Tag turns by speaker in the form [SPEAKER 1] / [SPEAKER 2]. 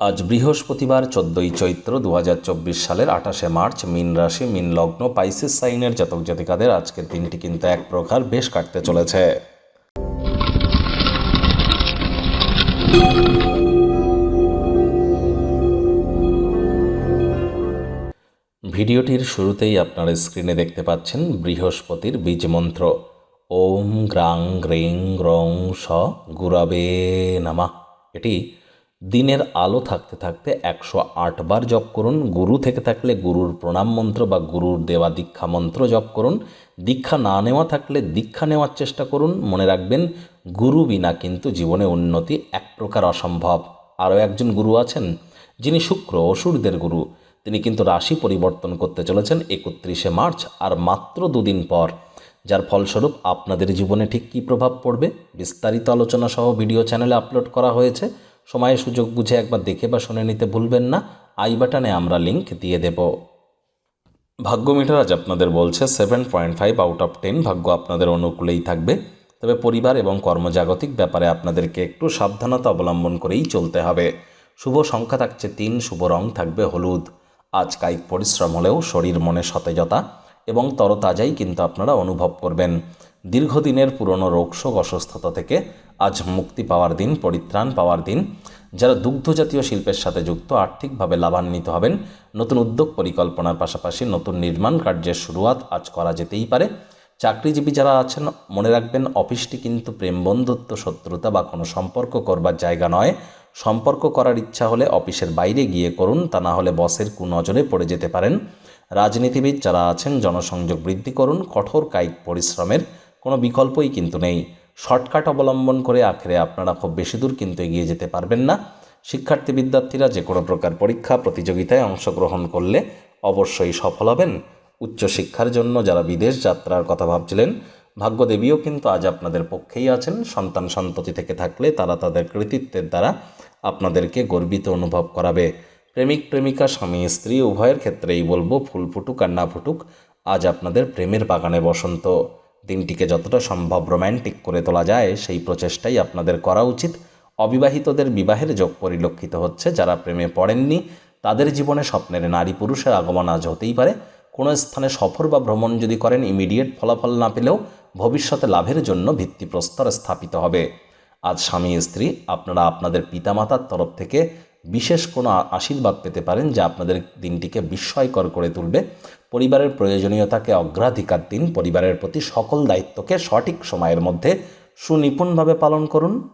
[SPEAKER 1] আজ বৃহস্পতিবার, চোদ্দই চৈত্র দু হাজার চব্বিশ সালের আঠাশে মার্চ, মিন রাশি, মিন লগ্ন, পাইসিস সাইনের জাতক জাতিকাদের আজকের দিনটি কিন্তু এক প্রকার বেশ কাটতে চলেছে। ভিডিওটির শুরুতেই আপনারা স্ক্রিনে দেখতে পাচ্ছেন বৃহস্পতির বীজ মন্ত্র। ওম গ্রাং গ্রেং গ্রং স গুরাবে নামা। এটি দিনের আলো থাকতে থাকতে একশো বার জপ করুন, গুরু থেকে থাকলে গুরুর প্রণাম মন্ত্র বা গুরুর দেওয়া দীক্ষা মন্ত্র জপ করুন, দীক্ষা না নেওয়া থাকলে দীক্ষা নেওয়ার চেষ্টা করুন। মনে রাখবেন, গুরু বিনা কিন্তু জীবনে উন্নতি এক প্রকার অসম্ভব। আরও একজন গুরু আছেন, যিনি শুক্র অসুরদের গুরু। তিনি কিন্তু রাশি পরিবর্তন করতে চলেছেন একত্রিশে মার্চ আর মাত্র দুদিন পর। যার ফলস্বরূপ আপনাদের জীবনে ঠিক কী প্রভাব পড়বে? বিস্তারিত আলোচনা সহ ভিডিও চ্যানেলে আপলোড করা হয়েছে। সময়ে সুযোগ বুঝে একবার দেখে বা শুনে নিতে ভুলবেন না। আই বাটনে আমরা লিংক দিয়ে দেব। ভাগ্য মিটার আজ আপনাদের বলছে seven point five out of ten ভাগ্য আপনাদের অনুকূলেই থাকবে। তবে পরিবার এবং কর্মজাগতিক ব্যাপারে আপনাদেরকে একটু সাবধানতা অবলম্বন করেই চলতে হবে। শুভ সংখ্যা থাকছে তিন, শুভ রং থাকবে হলুদ। আজ কায়িক পরিশ্রম হলেও শরীর মনে সতেজতা এবং তরতাজাই কিন্তু আপনারা অনুভব করবেন। দীর্ঘদিনের পুরনো রোগশোক অসুস্থতা থেকে আজ মুক্তি পাওয়ার দিন, পরিত্রাণ পাওয়ার দিন। যারা দুগ্ধজাতীয় শিল্পের সাথে যুক্ত, আর্থিকভাবে লাভান্বিত হবেন। নতুন উদ্যোগ পরিকল্পনার পাশাপাশি নতুন নির্মাণ কার্যের শুরুয়াত আজ করা যেতেই পারে। চাকরিজীবী যারা আছেন, মনে রাখবেন, অফিসটি কিন্তু প্রেম, বন্ধুত্ব, শত্রুতা বা কোনো সম্পর্ক করবার জায়গা নয়। সম্পর্ক করার ইচ্ছা হলে অফিসের বাইরে গিয়ে করুন, তা না হলে বসের কুনজরে পড়ে যেতে পারেন। রাজনীতিবিদ যারা আছেন, জনসংযোগ বৃদ্ধি করুন, কঠোর কায়িক পরিশ্রমের কোনো বিকল্পই কিন্তু নেই। শর্টকাট অবলম্বন করে আখেরে আপনারা খুব বেশি দূর কিন্তু এগিয়ে যেতে পারবেন না। শিক্ষার্থী বিদ্যার্থীরা যে কোনো প্রকার পরীক্ষা, প্রতিযোগিতায় অংশগ্রহণ করলে অবশ্যই সফল হবেন। উচ্চশিক্ষার জন্য যারা বিদেশ যাত্রার কথা ভাবছিলেন, ভাগ্যদেবীও কিন্তু আজ আপনাদের পক্ষেই আছেন। সন্তান সন্ততি থেকে থাকলে তারা তাদের কৃতিত্বের দ্বারা আপনাদেরকে গর্বিত অনুভব করাবে। প্রেমিক, প্রেমিকা, স্বামী, স্ত্রী, উভয়ের ক্ষেত্রেই বলব, ফুল ফুটুক আর না ফুটুক, আজ আপনাদের প্রেমের বাগানে বসন্ত। দিনটিকে যতটা সম্ভব রোম্যান্টিক করে তোলা যায়, সেই প্রচেষ্টাই আপনাদের করা উচিত। অবিবাহিতদের বিবাহের যোগ পরিলক্ষিত হচ্ছে, যারা প্রেমে পড়েননি, তাদের জীবনে স্বপ্নের নারী পুরুষের আগমন আজ হতেই পারে। কোনো স্থানে সফর বা ভ্রমণ যদি করেন, ইমিডিয়েট ফলাফল না পেলেও ভবিষ্যতে লাভের জন্য ভিত্তিপ্রস্তর স্থাপিত হবে। আজ স্বামী, স্ত্রী, আপনারা আপনাদের পিতামাতার তরফ থেকে বিশেষ কোনো আশীর্বাদ পেতে পারেন যা আপনাদের দিনটিকে বিস্ময়কর করে তুলবে। পরিবারের প্রয়োজনীয়তাকে অগ্রাধিকার দিন। পরিবারের প্রতি সকল দায়িত্বকে সঠিক সময়ের মধ্যে সুনিপুণভাবে পালন করুন।